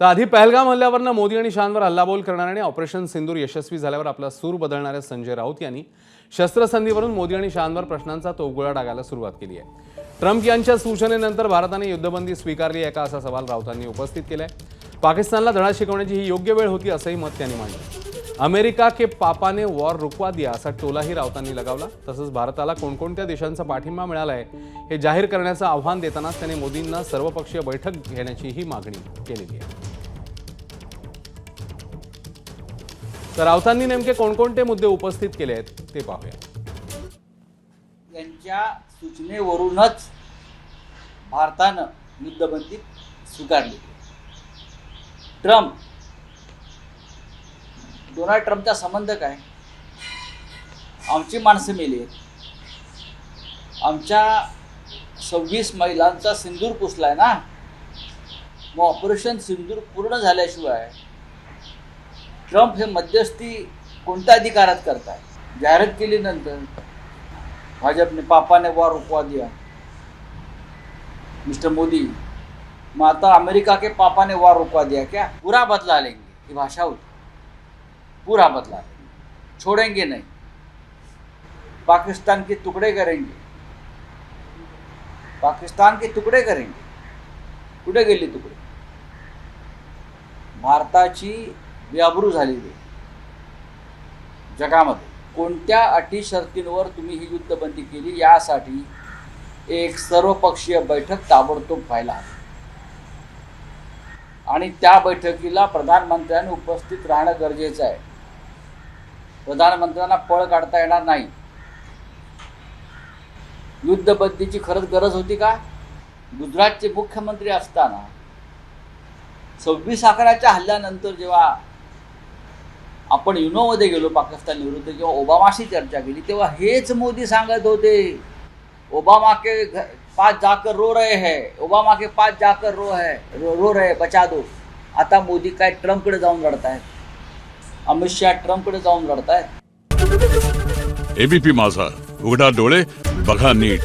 तर आधी पहलगाम हल्ल्यावरनं मोदी आणि शानवर हल्लाबोल करणारे आणि ऑपरेशन सिंदूर यशस्वी झाल्यावर आपला सूर बदलणाऱ्या संजय राऊत यांनी शस्त्रसंधीवरून मोदी आणि शानवर प्रश्नांचा तोगोळा डागायला सुरुवात केली आहे ट्रम्प यांच्या सूचनेनंतर भारताने युद्धबंदी स्वीकारली आहे का असा सवाल राऊतांनी उपस्थित केलाय. पाकिस्तानला धडा शिकवण्याची ही योग्य वेळ होती असंही मत त्यांनी मांडलं. अमेरिका के पापाने वॉर रुकवा दिया असा टोलाही राऊतांनी लगावला. तसंच भारताला कोणकोणत्या देशांचा पाठिंबा मिळाला आहे हे जाहीर करण्याचं आव्हान देतानाच त्यांनी मोदींना सर्वपक्षीय बैठक घेण्याचीही मागणी केलेली आहे. तर राऊतांनी नेमके कोणकोणते मुद्दे उपस्थित केले आहेत ते पाहूया. यांच्या सूचनेवरूनच भारतानं युद्धबंदी स्वीकारली. ट्रम्प डोनाल्ड ट्रम्पचा संबंध काय? आमची माणसं मेली आहेत. आमच्या सव्वीस महिलांचा सिंदूर पुसलाय ना? मग ऑपरेशन सिंदूर पूर्ण झाल्याशिवाय ट्रम्प हे मध्यस्थी कोणत्या अधिकारात करताय? जाहिरात केलीनंतर भाजपने पापाने वॉर रुकवा दिया मिस्टर मोदी मग आता अमेरिका के पापा ने वॉर रुकवा दिया क्या? पूरा बदला लेंगे. ही भाषा होती. पूरा बदला लेंगे. छोड़ेंगे नहीं. पाकिस्तान के टुकड़े करेंगे. पाकिस्तान के तुकडे करेंगे. कुठे गेले तुकडे भारताची बेआबरू झालेली आहे. जगामध्ये कोणत्या अटी शर्तींवर तुम्ही ही युद्धबंदी केली यासाठी एक सर्वपक्षीय बैठक ताबडतोब व्हायला हवी. आणि त्या बैठकीला प्रधानमंत्र्यांनी उपस्थित राहणं गरजेचं आहे. प्रधानमंत्र्यांना पळ काढता येणार नाही. युद्धबंदीची खरंच गरज होती का? गुजरातचे मुख्यमंत्री असताना सव्वीस अकराच्या हल्ल्यानंतर जेव्हा आपण युनोमध्ये गेलो पाकिस्तान विरुद्ध किंवा ओबामाशी चर्चा केली तेव्हा हेच मोदी सांगत होते ओबामा के पाच जाकर रो रहे है ओबामा के पाच जाकर रो है रो, रो रहे बचा दो. आता मोदी काय ट्रम्पकडे जाऊन लढतायत अमित शहा ट्रम्पकडे जाऊन लढतायत एबीपी माझा उघडा डोळे बघा नीट.